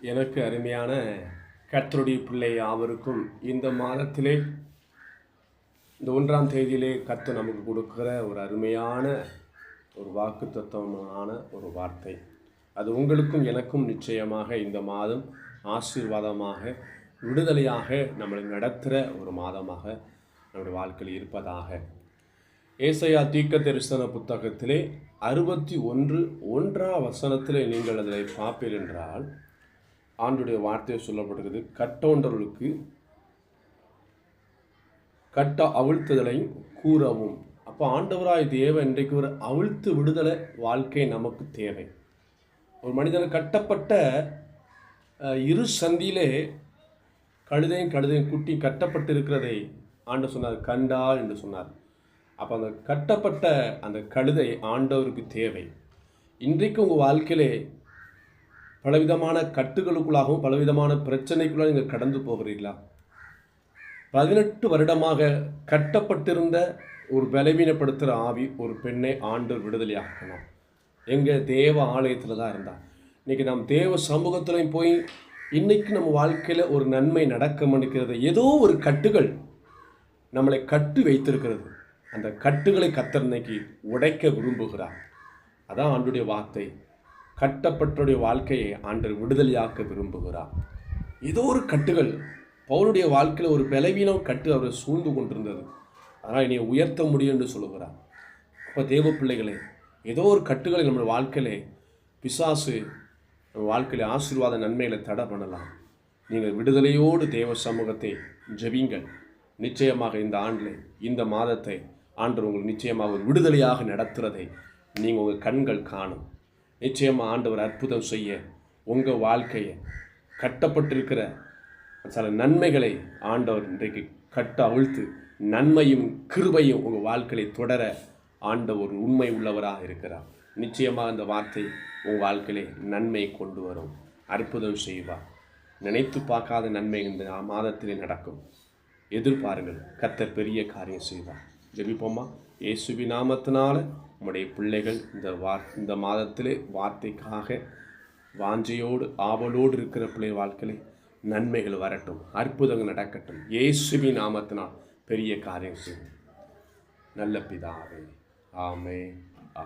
எனக்கு அருமையான கர்த்தருடைய பிள்ளை யாவருக்கும் இந்த மாதத்திலே இந்த ஒன்றாம் தேதியிலே கத்து நமக்கு கொடுக்குற ஒரு அருமையான ஒரு வாக்கு தத்துவமான ஒரு வார்த்தை. அது உங்களுக்கும் எனக்கும் நிச்சயமாக இந்த மாதம் ஆசீர்வாதமாக விடுதலையாக நம்மளை நடத்துகிற ஒரு மாதமாக நம்முடைய வாழ்க்கையில் இருப்பதாக. ஏசையா தீக்க தரிசன புத்தகத்திலே அறுபத்தி ஒன்று ஒன்றாம் வசனத்திலே நீங்கள் அதை பார்ப்பீர் என்றால் ஆண்டுடைய வார்த்தையை சொல்லப்படுகிறது கட்டோன்றவர்களுக்கு கட்ட அவிழ்த்துதலை கூறவும். அப்போ ஆண்டவராய் தேவன் இன்றைக்கு ஒரு அவிழ்த்து விடுதலை வாழ்க்கை நமக்கு தேவை. ஒரு மனிதன் கட்டப்பட்ட இரு சந்தியிலே கழுதையும் கழுதையும் குட்டி கட்டப்பட்டு இருக்கிறதை ஆண்டு சொன்னார். கண்டா என்று சொன்னார். அப்போ அந்த கட்டப்பட்ட அந்த கழுதை ஆண்டவருக்கு தேவை. இன்றைக்கு உங்கள் வாழ்க்கையிலே பலவிதமான கட்டுகளுக்குள்ளாகவும் பலவிதமான பிரச்சனைக்குள்ளாக நீங்கள் கடந்து போகிறீர்களா? பதினெட்டு வருடமாக கட்டப்பட்டிருந்த ஒரு பலவீனப்படுத்துகிற ஆவி ஒரு பெண்ணை ஆண்டு விடுதலையாக்கணும். எங்கள் தேவ ஆலயத்தில் தான் இருந்தால் இன்றைக்கி நாம் தேவ சமூகத்துலையும் போய் இன்னைக்கு நம்ம வாழ்க்கையில் ஒரு நன்மை நடக்க மணிக்கிறது ஏதோ ஒரு கட்டுகள் நம்மளை கட்டு வைத்திருக்கிறது. அந்த கட்டுகளை கத்தர் இன்னைக்கு உடைக்க விரும்புகிறார். அதான் ஆண்டுடைய வார்த்தை. கட்டப்பட்டுடைய வாழ்க்கையை ஆண்டு விடுதலையாக்க விரும்புகிறார். ஏதோ ஒரு கட்டுகள் பவுலுடைய வாழ்க்கையில் ஒரு பலவீனம் கட்டு அவரை சூழ்ந்து கொண்டிருந்தது. ஆனால் என்னை உயர்த்த முடியும் என்று சொல்லுகிறார். அப்போ தேவ பிள்ளைகளே ஏதோ ஒரு கட்டுகளை நம்ம வாழ்க்கையிலே பிசாசு நம்ம வாழ்க்கையில ஆசீர்வாத நன்மைகளை தடை பண்ணலாம். நீங்கள் விடுதலையோடு தேவ சமூகத்தை ஜபிங்கள். நிச்சயமாக இந்த ஆண்டில் இந்த மாதத்தை ஆண்டு உங்கள் நிச்சயமாக விடுதலையாக நடத்துகிறதை நீங்கள் உங்கள் கண்கள் காணும். நிச்சயமாக ஆண்டவர் அற்புதம் செய்ய உங்கள் வாழ்க்கையை கட்டப்பட்டிருக்கிற சில நன்மைகளை ஆண்டவர் இன்றைக்கு கட்ட அவிழ்த்து நன்மையும் கிருபையும் உங்கள் வாழ்க்கையை தொடர ஆண்டவர் உண்மை உள்ளவராக இருக்கிறார். நிச்சயமாக அந்த வார்த்தை உங்கள் வாழ்க்கையிலே நன்மை கொண்டு வரும். அற்புதம் செய்வார் நினைத்து பார்க்காத நன்மை இந்த மாதத்திலே நடக்கும். எதிர்பாருங்கள். கத்தர் பெரிய காரியம் செய்வார். ஜெபிப்போமா? இயேசுவி நாமத்தினால உம்முடைய பிள்ளைகள் இந்த வார் இந்த மாதத்திலே வார்த்தைக்காக வாஞ்சையோடு ஆவலோடு இருக்கிற பிள்ளை வாழ்க்கையிலே நன்மைகள் வரட்டும் அற்புதங்கள் நடக்கட்டும். இயேசுவி நாமத்தினால் பெரிய காரியம் செய்யும் நல்ல பிதாவே. ஆமே ஆ